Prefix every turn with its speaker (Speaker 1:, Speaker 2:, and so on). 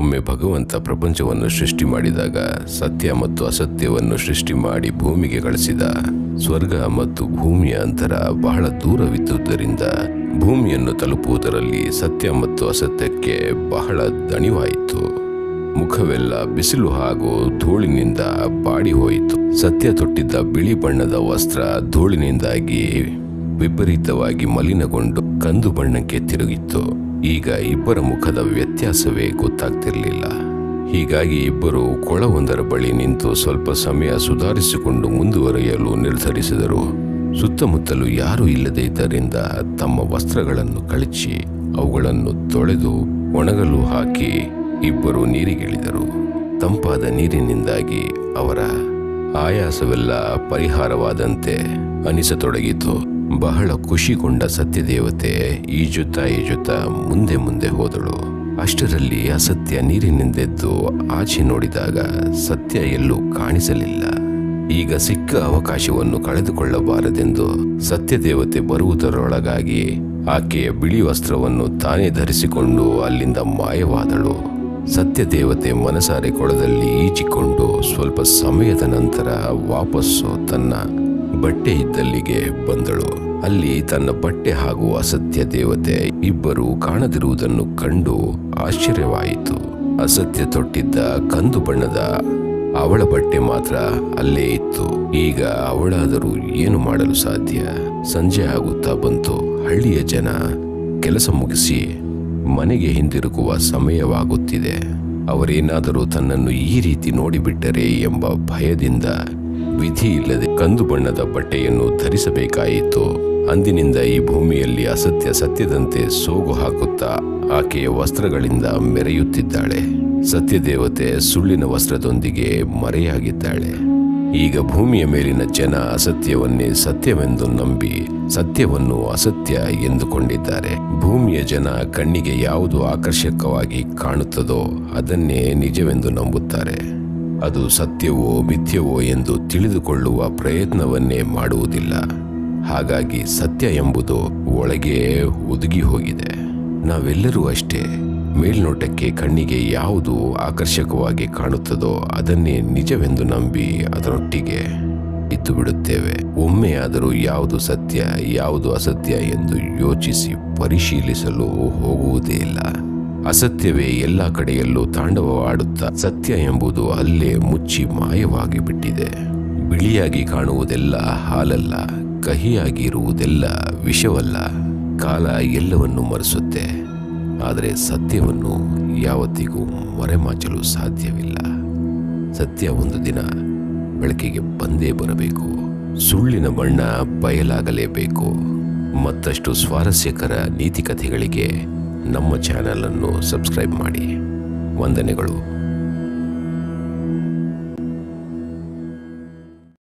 Speaker 1: ಒಮ್ಮೆ ಭಗವಂತ ಪ್ರಪಂಚವನ್ನು ಸೃಷ್ಟಿ ಮಾಡಿದಾಗ, ಸತ್ಯ ಮತ್ತು ಅಸತ್ಯವನ್ನು ಸೃಷ್ಟಿ ಮಾಡಿ ಭೂಮಿಗೆ ಕಳಿಸಿದ, ಸ್ವರ್ಗ ಮತ್ತು ಭೂಮಿಯ ಅಂತರ ಬಹಳ ದೂರವಿದ್ದುದರಿಂದ ಭೂಮಿಯನ್ನು ತಲುಪುವುದರಲ್ಲಿ ಸತ್ಯ ಮತ್ತು ಅಸತ್ಯಕ್ಕೆ ಬಹಳ ದಣಿವಾಯಿತು. ಮುಖವೆಲ್ಲ ಬಿಸಿಲು ಹಾಗೂ ಧೂಳಿನಿಂದ ಬಾಡಿ ಹೋಯಿತು ಸತ್ಯ ತೊಟ್ಟಿದ್ದ ಬಿಳಿ ಬಣ್ಣದ ವಸ್ತ್ರ ಧೂಳಿನಿಂದಾಗಿ ವಿಪರೀತವಾಗಿ ಮಲಿನಗೊಂಡು ಕಂದು ಬಣ್ಣಕ್ಕೆ ತಿರುಗಿತ್ತು. ಈಗ ಇಬ್ಬರ ಮುಖದ ವ್ಯತ್ಯಾಸವೇ ಗೊತ್ತಾಗ್ತಿರಲಿಲ್ಲ. ಹೀಗಾಗಿ ಇಬ್ಬರು ಕೊಳವೊಂದರ ಬಳಿ ನಿಂತು ಸ್ವಲ್ಪ ಸಮಯ ಸುಧಾರಿಸಿಕೊಂಡು ಮುಂದುವರಿಯಲು ನಿರ್ಧರಿಸಿದರು. ಸುತ್ತಮುತ್ತಲು ಯಾರೂ ಇಲ್ಲದೇ ಇದ್ದರಿಂದ ತಮ್ಮ ವಸ್ತ್ರಗಳನ್ನು ಕಳಚಿ ಅವುಗಳನ್ನು ತೊಳೆದು ಒಣಗಲು ಹಾಕಿ ಇಬ್ಬರು ನೀರಿಗಿಳಿದರು. ತಂಪಾದ ನೀರಿನಿಂದಾಗಿ ಅವರ ಆಯಾಸವೆಲ್ಲ ಪರಿಹಾರವಾದಂತೆ ಅನಿಸತೊಡಗಿತು. ಬಹಳ ಖುಷಿಗೊಂಡ ಸತ್ಯದೇವತೆ ಈಜುತ್ತಾ ಈಜುತ್ತಾ ಮುಂದೆ ಮುಂದೆ ಹೋದಳು. ಅಷ್ಟರಲ್ಲಿ ಅಸತ್ಯ ನೀರಿನಿಂದೆದ್ದು ಆಚೆ ನೋಡಿದಾಗ ಸತ್ಯ ಎಲ್ಲೂ ಕಾಣಿಸಲಿಲ್ಲ. ಈಗ ಸಿಕ್ಕ ಅವಕಾಶವನ್ನು ಕಳೆದುಕೊಳ್ಳಬಾರದೆಂದು ಸತ್ಯದೇವತೆ ಬರುವುದರೊಳಗಾಗಿ ಆಕೆಯ ಬಿಳಿ ವಸ್ತ್ರವನ್ನು ತಾನೇ ಧರಿಸಿಕೊಂಡು ಅಲ್ಲಿಂದ ಮಾಯವಾದಳು. ಸತ್ಯದೇವತೆ ಮನಸಾರೆ ಕೊಳದಲ್ಲಿ ಈಜಿಕೊಂಡು ಸ್ವಲ್ಪ ಸಮಯದ ನಂತರ ವಾಪಸ್ಸು ತನ್ನ ಬಟ್ಟೆ ಇದ್ದಲ್ಲಿಗೆ ಬಂದಳು. ಅಲ್ಲಿ ತನ್ನ ಬಟ್ಟೆ ಹಾಗೂ ಅಸತ್ಯ ದೇವತೆ ಇಬ್ಬರು ಕಾಣದಿರುವುದನ್ನು ಕಂಡು ಆಶ್ಚರ್ಯವಾಯಿತು. ಅಸತ್ಯ ತೊಟ್ಟಿದ್ದ ಕಂದು ಬಣ್ಣದ ಅವಳ ಬಟ್ಟೆ ಮಾತ್ರ ಅಲ್ಲೇ ಇತ್ತು. ಈಗ ಅವಳಾದರೂ ಏನು ಮಾಡಲು ಸಾಧ್ಯ? ಸಂಜೆ ಆಗುತ್ತಾ ಬಂತು. ಹಳ್ಳಿಯ ಜನ ಕೆಲಸ ಮುಗಿಸಿ ಮನೆಗೆ ಹಿಂದಿರುಗುವ ಸಮಯವಾಗುತ್ತಿದೆ. ಅವರೇನಾದರೂ ತನ್ನನ್ನು ಈ ರೀತಿ ನೋಡಿಬಿಟ್ಟರೆ ಎಂಬ ಭಯದಿಂದ ವಿಧಿ ಇಲ್ಲದೆ ಕಂದು ಬಣ್ಣದ ಬಟ್ಟೆಯನ್ನು ಧರಿಸಬೇಕಾಯಿತು. ಅಂದಿನಿಂದ ಈ ಭೂಮಿಯಲ್ಲಿ ಅಸತ್ಯ ಸತ್ಯದಂತೆ ಸೋಗು ಹಾಕುತ್ತಾ ಆಕೆಯ ವಸ್ತ್ರಗಳಿಂದ ಮೆರೆಯುತ್ತಿದ್ದಾಳೆ. ಸತ್ಯದೇವತೆ ಸುಳ್ಳಿನ ವಸ್ತ್ರದೊಂದಿಗೆ ಮರೆಯಾಗಿದ್ದಾಳೆ. ಈಗ ಭೂಮಿಯ ಮೇಲಿನ ಜನ ಅಸತ್ಯವನ್ನೇ ಸತ್ಯವೆಂದು ನಂಬಿ ಸತ್ಯವನ್ನು ಅಸತ್ಯ ಎಂದುಕೊಂಡಿದ್ದಾರೆ. ಭೂಮಿಯ ಜನ ಕಣ್ಣಿಗೆ ಯಾವುದು ಆಕರ್ಷಕವಾಗಿ ಕಾಣುತ್ತದೋ ಅದನ್ನೇ ನಿಜವೆಂದು ನಂಬುತ್ತಾರೆ. ಅದು ಸತ್ಯವೋ ಮಿಥ್ಯವೋ ಎಂದು ತಿಳಿದುಕೊಳ್ಳುವ ಪ್ರಯತ್ನವನ್ನೇ ಮಾಡುವುದಿಲ್ಲ. ಹಾಗಾಗಿ ಸತ್ಯ ಎಂಬುದು ಒಳಗೆ ಒದಗಿ ಹೋಗಿದೆ. ನಾವೆಲ್ಲರೂ ಅಷ್ಟೇ. ಮೇಲ್ನೋಟಕ್ಕೆ ಕಣ್ಣಿಗೆ ಯಾವುದು ಆಕರ್ಷಕವಾಗಿ ಕಾಣುತ್ತದೋ ಅದನ್ನೇ ನಿಜವೆಂದು ನಂಬಿ ಅದರೊಟ್ಟಿಗೆ ಇದ್ದು ಬಿಡುತ್ತೇವೆ ಒಮ್ಮೆಯಾದರೂ ಯಾವುದು ಸತ್ಯ, ಯಾವುದು ಅಸತ್ಯ ಎಂದು ಯೋಚಿಸಿ ಪರಿಶೀಲಿಸಲು ಹೋಗುವುದೇ ಇಲ್ಲ. ಅಸತ್ಯವೇ ಎಲ್ಲ ಕಡೆಯಲ್ಲೂ ತಾಂಡವವಾಡುತ್ತಾ ಸತ್ಯ ಎಂಬುದು ಅಲ್ಲೇ ಮುಚ್ಚಿ ಮಾಯವಾಗಿ ಬಿಟ್ಟಿದೆ. ಬಿಳಿಯಾಗಿ ಕಾಣುವುದೆಲ್ಲ ಹಾಲಲ್ಲ, ಕಹಿಯಾಗಿ ಇರುವುದೆಲ್ಲ ವಿಷವಲ್ಲ, ಕಾಲ ಎಲ್ಲವನ್ನು ಮರೆಸುತ್ತೆ. ಆದರೆ ಸತ್ಯವನ್ನು ಯಾವತ್ತಿಗೂ ಮರೆಮಾಚಲು ಸಾಧ್ಯವಿಲ್ಲ. ಸತ್ಯ ಒಂದು ದಿನ ಬೆಳಕಿಗೆ ಬಂದೇ ಬರಬೇಕು, ಸುಳ್ಳಿನ ಬಣ್ಣ ಬಯಲಾಗಲೇಬೇಕು. ಮತ್ತಷ್ಟು ಸ್ವಾರಸ್ಯಕರ ನೀತಿಕಥೆಗಳಿಗೆ ನಮ್ಮ ಚಾನಲನ್ನು ಸಬ್ಸ್ಕ್ರೈಬ್ ಮಾಡಿ. ವಂದನೆಗಳು.